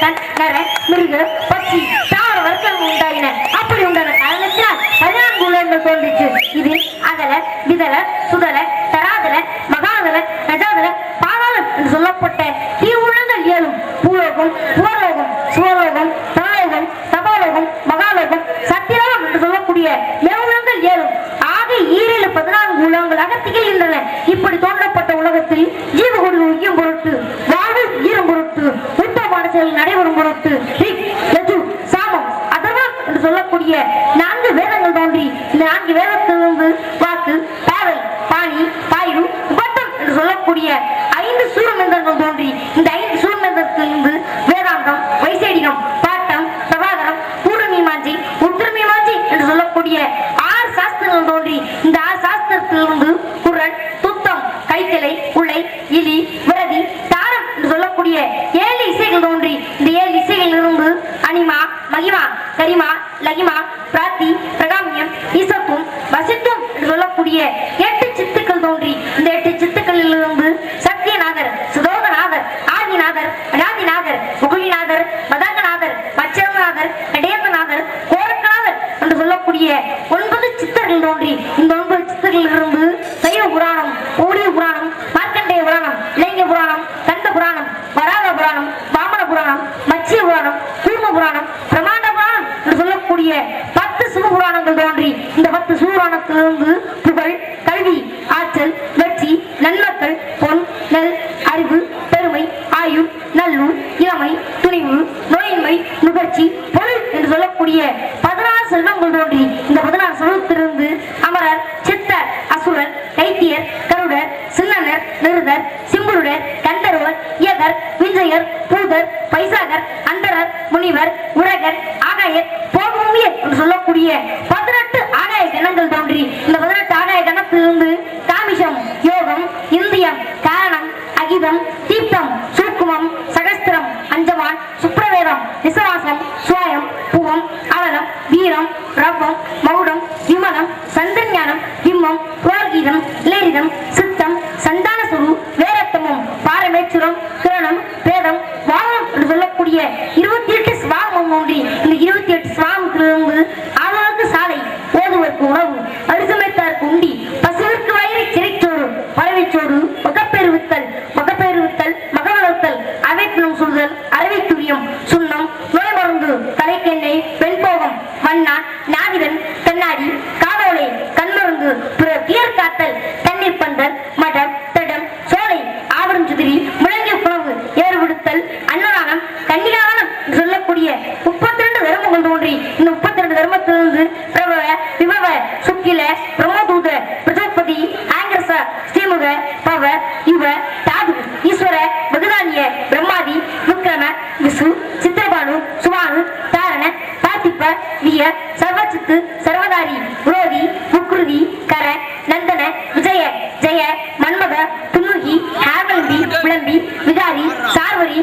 கண்ணர மிருக பச்சி தாவர வர்க்கம் உண்டாயின. அப்படி உண்டான காரணத்தினால் பதினான்கு உலகங்கள் தோன்றிச்சு இது அதல விதல சுதல bekleyelim diyor. நல்லூர் இளமை துணிவு நோயின்மை நுகர்ச்சி பொருள் என்று சொல்லக்கூடிய பதினாறு செல்வங்கள் தோன்றி இந்த பதினாறு करंदी विजारी सारवरी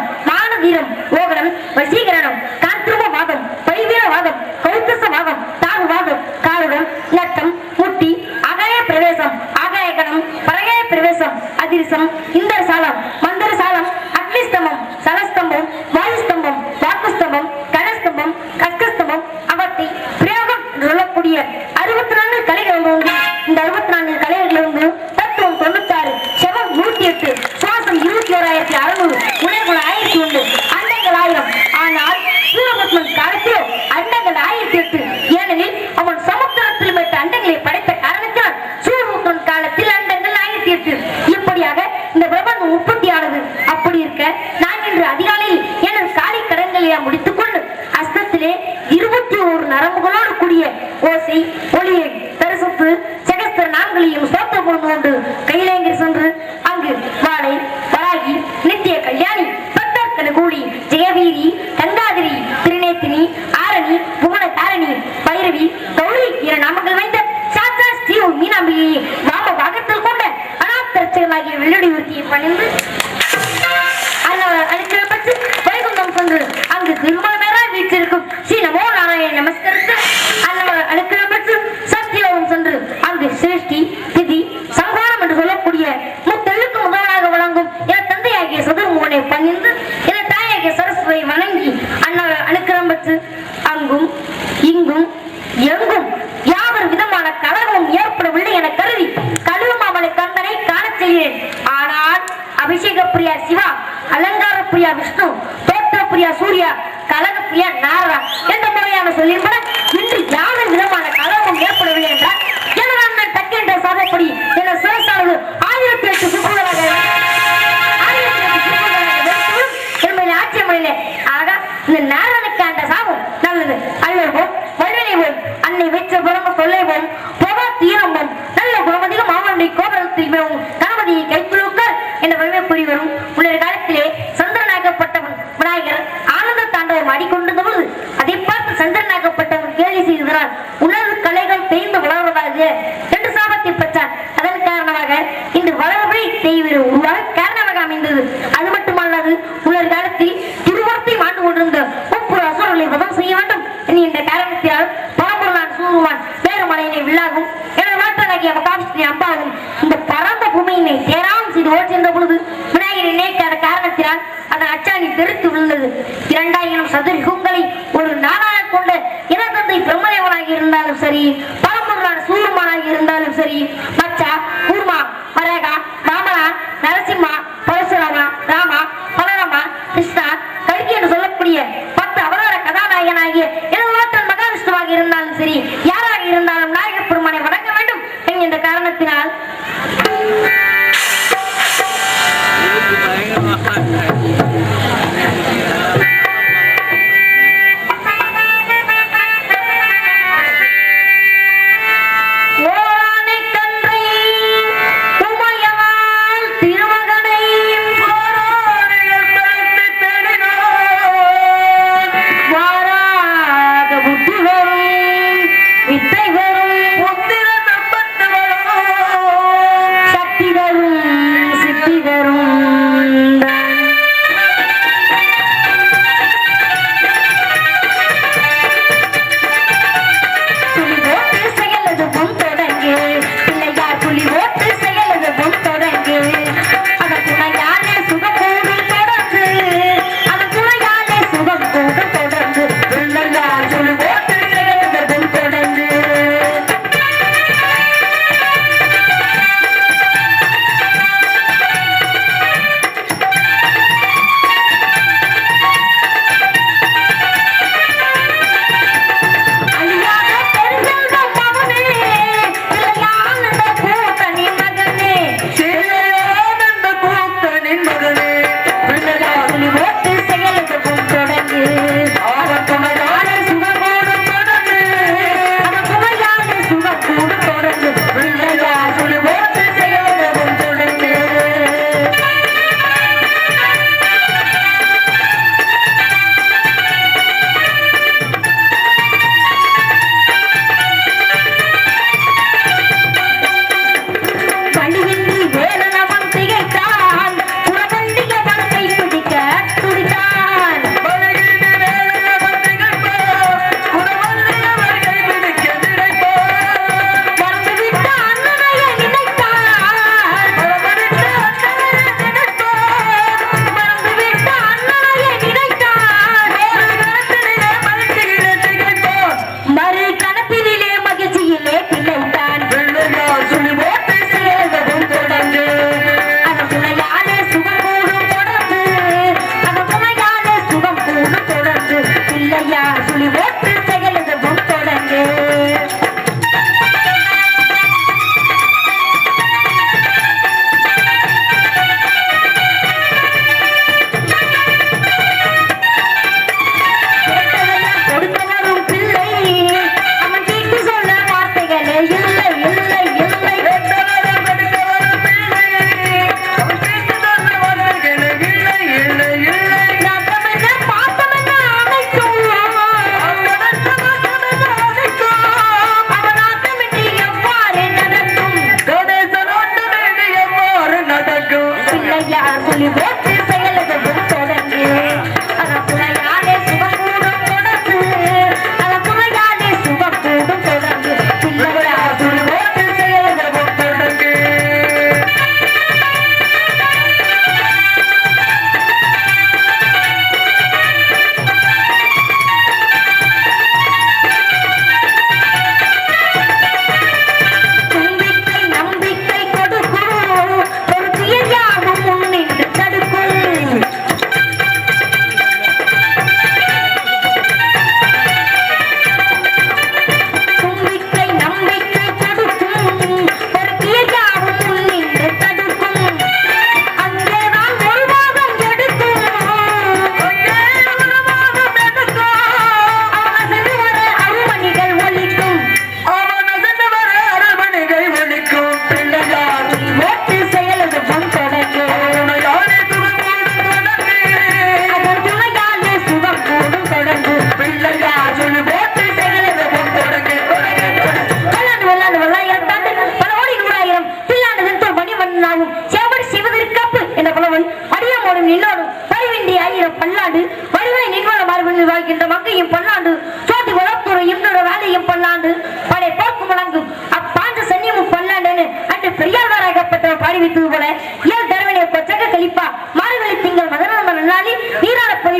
வீரம் மானவீரம் ஓவரம் ஒளியை தரிசித்து சகஸ்திர நான்களையும் சோத்த கொண்டு கொண்டு கையிலேங்கி சென்று அங்கு வாழை வராகி நித்திய கல்யாணி பக்தர்கன கூலி ஜெயவீரி கங்காதிரி திருநேத்தினி ஆரணி புவன தாரணி பைரவி கௌரி என நாமங்கள் வைத்த சாத்தா ஸ்ரீ மீனாம்பிகையை வாம பாகத்தில் கொண்ட அனாத்தரட்சகளாகிய வெள்ளடி உறுதியை பணிந்து அல்லாஹ் அனுப்பிடப்பட்டு வைகுண்டம் சென்று அங்கு திருமணமேறாய் வீற்றிருக்கும் ஸ்ரீ நமோ சிவா அலங்கார பிரியா விஷ்ணு தோற்ற பிரியா சூர்யா கலக பிரியா நாரா என்ற முறையான சொல்லியிருப்பட இன்று யாவர் விதமான கலகமும் ஏற்படவில்லை என்றால் எனது அண்ணன் தக்கின்ற சாதப்படி என சிறசானது ஆயிரத்தி எட்டு ஆக இந்த சாபம் நல்லது. அல்லவோம் அன்னை வெற்ற புறம சொல்லைவோம் புகா தீரமும் நல்ல குணமதிகம் மாமனுடைய கோபுரத்தில் மேவும் என்ற வலிமை கூறி வரும் முன்னைய காலத்திலே சந்திரனாகப்பட்டவன் விநாயகர் ஆனந்த தாண்டவம் ஆடிக்கொண்டிருந்த பொழுது அதை பார்த்து சந்திரனாகப்பட்டவன் கேலி செய்ததனால் உணர்வு கலைகள் தேய்ந்து வளர்வதாக என்று சாபத்தை பெற்றான். அதன் காரணமாக இன்று வளர்வை தெய்வீர உருவாக காரணமாக அமைந்தது. அது மட்டுமல்லாது உலர் காலத்தில் திருவர்த்தை மாண்டு கொண்டிருந்த முப்புற அசுரர்களை வதம் செய்ய வேண்டும். என்கின்ற காரணத்தினால் அந்த அச்சாணி தெரித்து விழுந்தது. இரண்டாயிரம் சதுர்யுகங்களை ஒரு நாளாக கொண்ட இனத்தந்தை பிரம்மதேவனாக இருந்தாலும் சரி பரம்பொருளான சூருமானாக இருந்தாலும் சரி மச்சா கூர்மா மரேகா ராமனா நரசிம்மா பரசுராமா ராமா பலராமா கிருஷ்ணா கல்கி என்று சொல்லக்கூடிய பத்து அவதார கதாநாயகனாகிய எனது மகாவிஷ்ணுவாக இருந்தாலும் சரி யார்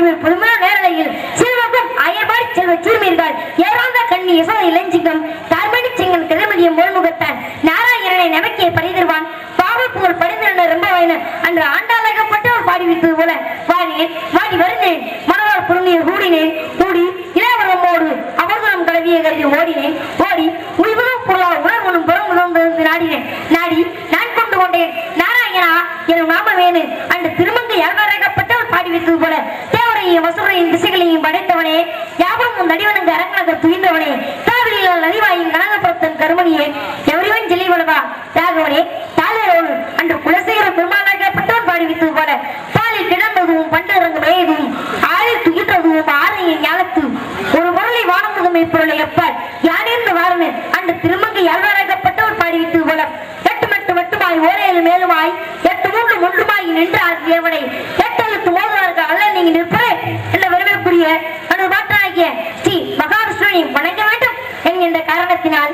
நீராட பதிவு நடிவனுங்க அரங்கனக துயின்றவனே காவிரியில் நதிவாயின் கனகபுரத்தன் கருமணியே எவரிவன் ஜெலி வளவா ராகவனே தாளரோடு அன்று குலசேகர பெருமானாகப்பட்டவர் பாடி வைத்தது போல பாலில் கிடந்ததும் பண்டிறங்கு மேயதும் ஆளில் துயின்றதும் ஆரையின் ஞானத்து ஒரு பொருளை வானமுதும் இப்பொருளை எப்பால் யானேர்ந்து வாரனு அன்று திருமங்கை யாழ்வாராகப்பட்டவர் பாடி வைத்தது போல எட்டு மட்டு மட்டுமாய் ஓரையில் மேலுமாய் எட்டு மூன்று ஒன்றுமாய் நின்றார் தேவனை எட்டெழுத்து மோதுவார்கள் அல்ல நீங்க நிற்பே என்ற வரவேற்குரிய அன்று பாட்டாகிய ஸ்ரீ வணங்க வேண்டும் என்கின்ற காரணத்தினால்.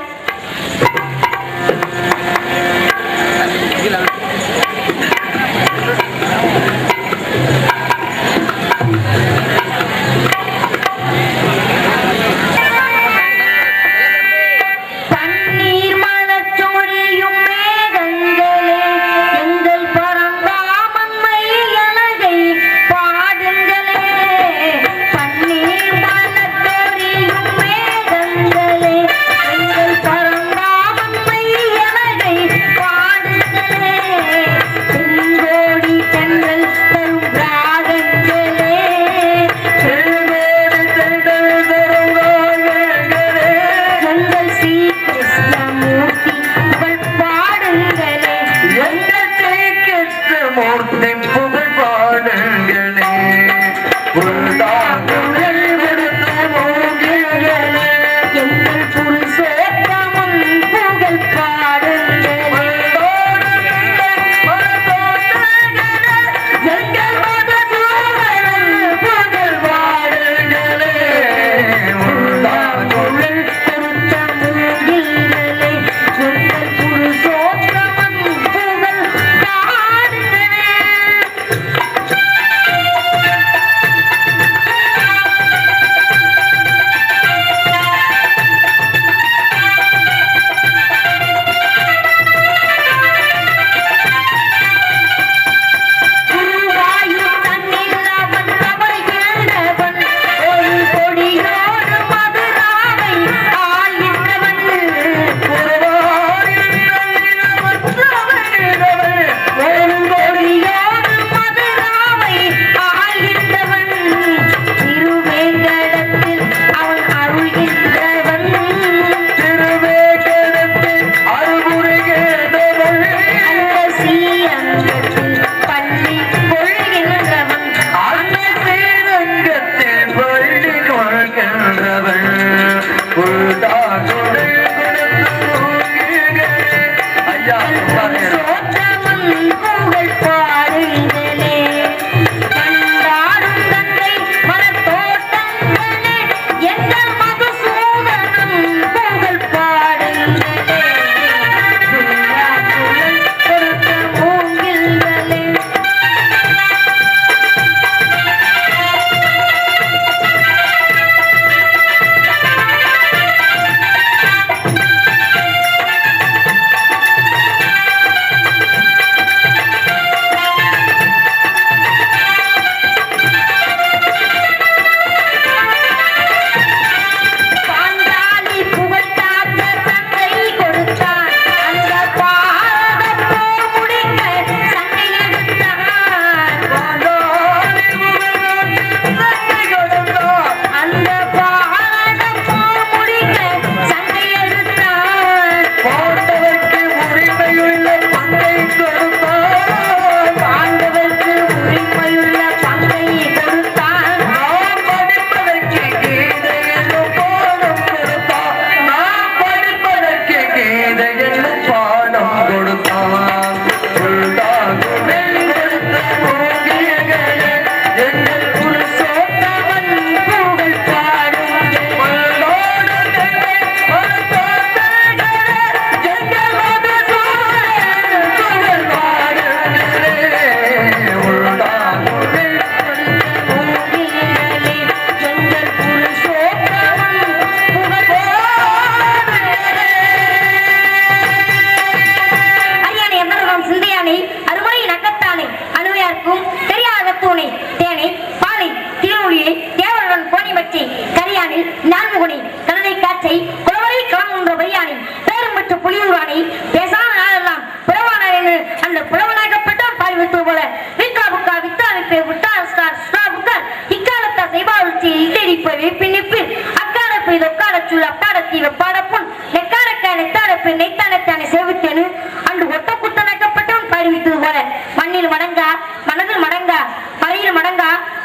பரங்குடி தன்னை காற்றை குளவரை காணுகின்ற பையானை பேரும் பெற்ற புலியூரானை பேசாத நாளெல்லாம் புலவனார் என்று அந்த புலவனாகப்பட்டோர் பாய்வித்து போல. வித்தா புக்கா வித்தா விப்பே விட்டா ஸ்டார் ஸ்டா புக்கா இக்காலத்தா செய்வாளுச்சி இட்டடிப்பவே பின்னிப்பு அக்காலப்பு இதொக்காலச்சுள்ள பாடத்தீவ பாடப்போ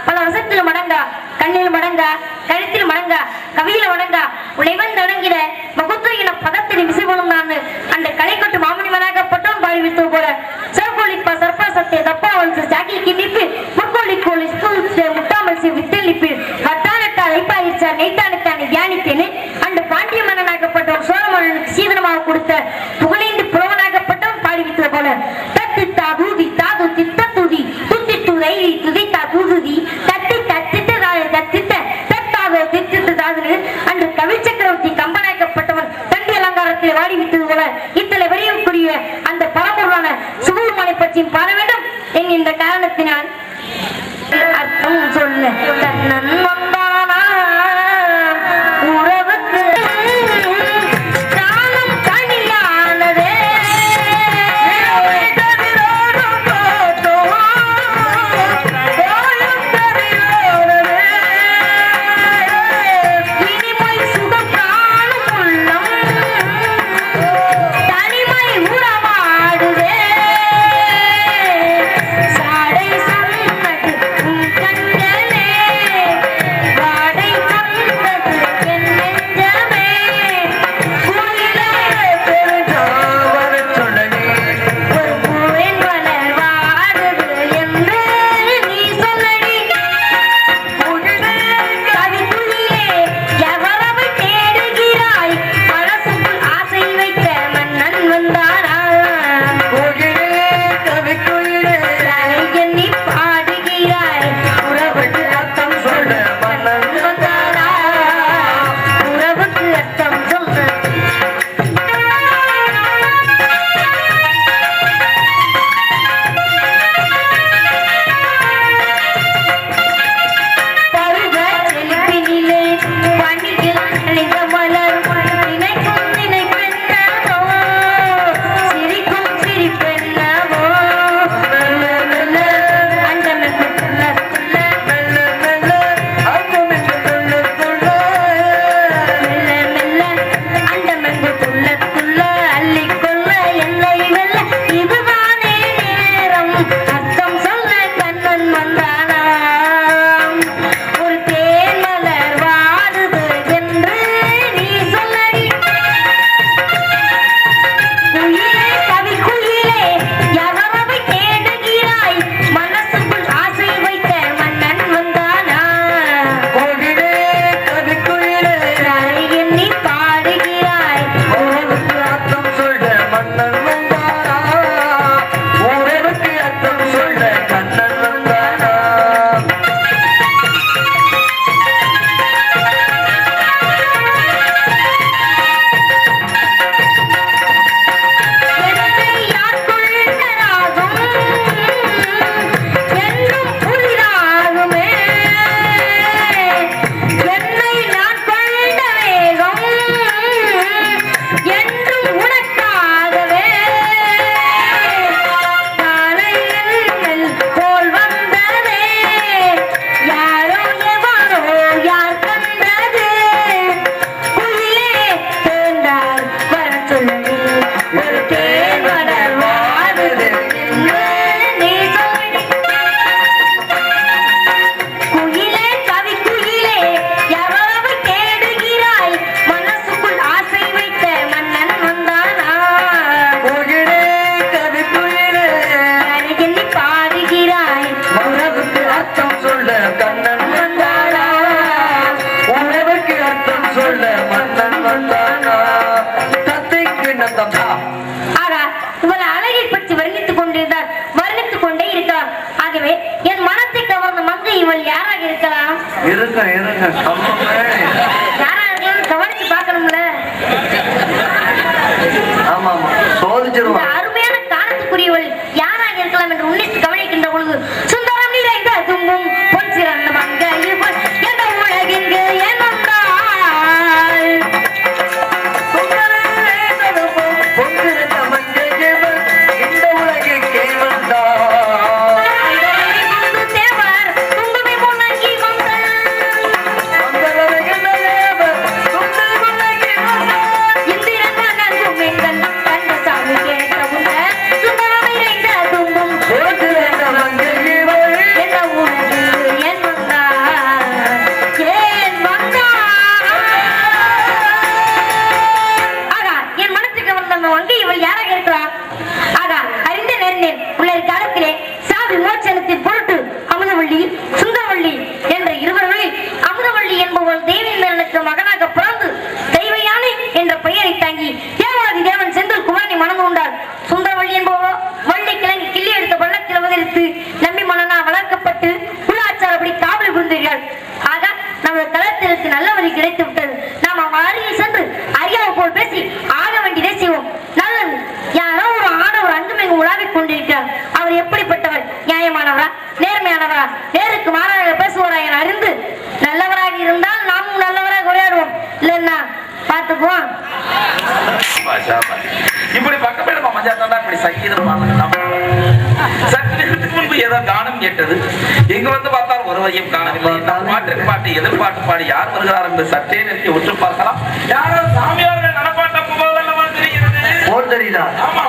பல வசத்தில் மடங்கா கண்ணில் மடங்கா கழுத்தில் மடங்கா கவியில மடங்கா உழைவன் தொடங்கிட மகுத்து என பதத்தில் விசிபடும் நான் அந்த களை கொட்டு மாமனிவனாக பட்டோன் பாய்வித்து போல சர்கோலிப்பா சர்பா தப்பா வலிச்சு சாக்கி கிண்டிப்பு முக்கோலி கோலி முட்டாமல் வித்தில் நிப்பு கத்தானட்டா லைப்பாயிருச்சா நெய்த்தானத்தானே தியானித்தேன்னு அந்த பாண்டிய மன்னனாக்கப்பட்ட ஒரு சோழ சீதனமாக கொடுத்த அறிவித்தது போல இத்தனை விரையக்கூடிய அந்த பரம்பொருளான சுகுமானை பற்றியும் பாட வேண்டும். என் இந்த காரணத்தினால் அர்த்தம் சொல்ல Thank you. பேசி ஆக வேண்டியதை செய்வோம். நல்லது. யாரோ ஒரு ஆடவர் அங்குமிங்கு உலாவிக் கொண்டிருக்கிறார். அவர் எப்படிப்பட்டவர்? நியாயமானவரா? நேர்மையானவரா? நேருக்கு மாறாக பேசுவாரா என அறிந்து நல்லவராக இருந்தால் நாமும் நல்லவராக உரையாடுவோம். இல்லைன்னா பார்த்துக்குவோம் இப்படி பக்கமே மஞ்சா தாண்டா இப்படி சங்கீதம் சற்று முன்பு ஏதோ கானம் கேட்டது. எங்க வந்து பார்த்தால் ஒருவரையும் காணவில்லை. பாட்டு பாட்டு எதிர்பாட்டு பாடி யார் வருகிறார் என்று சற்றே நிறுத்தி உற்று பார்க்கலாம். யாரோ சாமியார்கள் தெரிகிறது போல் தெரியுதா ஆமா